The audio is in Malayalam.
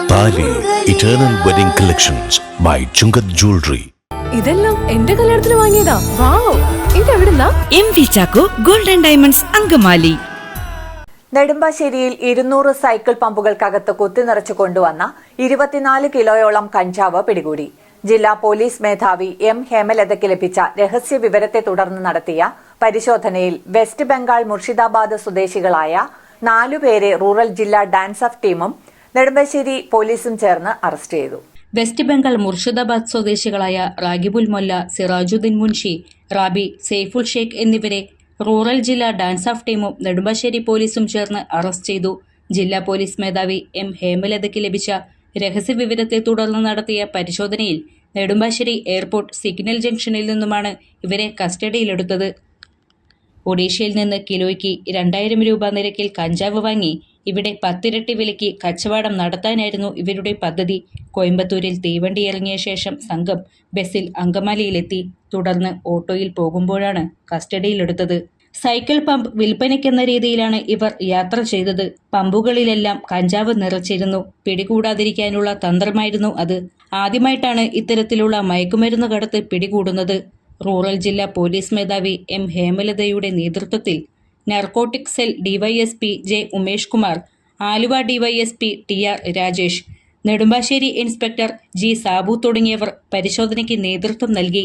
Eternal wedding collections by Chungath jewellery ഇതെല്ലാം എന്റെ കല്യാണത്തിന് വാങ്ങിയതാ. Wow ഇതെവിടുന്നാ M V Chacko golden diamonds Angamaly. നെടുമ്പാശ്ശേരിയിൽ ഇരുന്നൂറ് സൈക്കിൾ പമ്പുകൾക്കകത്ത് കുത്തി നിറച്ചു കൊണ്ടുവന്ന ഇരുപത്തിനാല് കിലോയോളം കഞ്ചാവ് പിടികൂടി. ജില്ലാ പോലീസ് മേധാവി എം ഹേമലതയ്ക്ക് ലഭിച്ച രഹസ്യ വിവരത്തെ തുടർന്ന് നടത്തിയ പരിശോധനയിൽ വെസ്റ്റ് ബംഗാൾ മുർഷിദാബാദ് സ്വദേശികളായ നാലുപേരെ റൂറൽ ജില്ലാ ഡാൻസ് ഓഫ് ടീമും നെടുമ്പാശ്ശേരി പോലീസും ചേർന്ന് അറസ്റ്റ് ചെയ്തു. വെസ്റ്റ് ബംഗാൾ മുർഷിദാബാദ് സ്വദേശികളായ റാഗിബുൽ മൊല്ല സിറാജുദ്ദീൻ മുൻഷി റാബി സെയ്ഫുൽ ഷേഖ് എന്നിവരെ റൂറൽ ജില്ലാ ഡാൻസ് ഓഫ് ടീമും നെടുമ്പാശ്ശേരി പോലീസും ചേർന്ന് അറസ്റ്റ് ചെയ്തു. ജില്ലാ പോലീസ് മേധാവി എം ഹേമലതയ്ക്ക് ലഭിച്ച രഹസ്യവിവരത്തെ തുടർന്ന് നടത്തിയ പരിശോധനയിൽ നെടുമ്പാശ്ശേരി എയർപോർട്ട് സിഗ്നൽ ജംഗ്ഷനിൽ നിന്നുമാണ് ഇവരെ കസ്റ്റഡിയിലെടുത്തത്. ഒഡീഷയിൽ നിന്ന് കിലോയ്ക്ക് രണ്ടായിരം രൂപ നിരക്കിൽ കഞ്ചാവ് വാങ്ങി ഇവിടെ പത്തിരട്ടി വിലയ്ക്ക് കച്ചവടം നടത്താനായിരുന്നു ഇവരുടെ പദ്ധതി. കോയമ്പത്തൂരിൽ തീവണ്ടി ഇറങ്ങിയ ശേഷം സംഘം ബസ്സിൽ അങ്കമാലിയിലെത്തി. തുടർന്ന് ഓട്ടോയിൽ പോകുമ്പോഴാണ് കസ്റ്റഡിയിലെടുത്തത്. സൈക്കിൾ പമ്പ് വിൽപ്പനയ്ക്കെന്ന രീതിയിലാണ് ഇവർ യാത്ര ചെയ്തത്. പമ്പുകളിലെല്ലാം കഞ്ചാവ് നിറച്ചിരുന്നു. പിടികൂടാതിരിക്കാനുള്ള തന്ത്രമായിരുന്നു അത്. ആദ്യമായിട്ടാണ് ഇത്തരത്തിലുള്ള മയക്കുമരുന്ന് കടത്ത് പിടികൂടുന്നത്. റൂറൽ ജില്ലാ പോലീസ് മേധാവി എം ഹേമലതയുടെ നേതൃത്വത്തിൽ narcotic cell DYSP J Umesh Kumar Aluva DYSP T R Rajesh Nedumbassery inspector G Sabu തുടങ്ങിയവർ പരിശോധനയ്ക്ക് നേതൃത്വം നൽകി.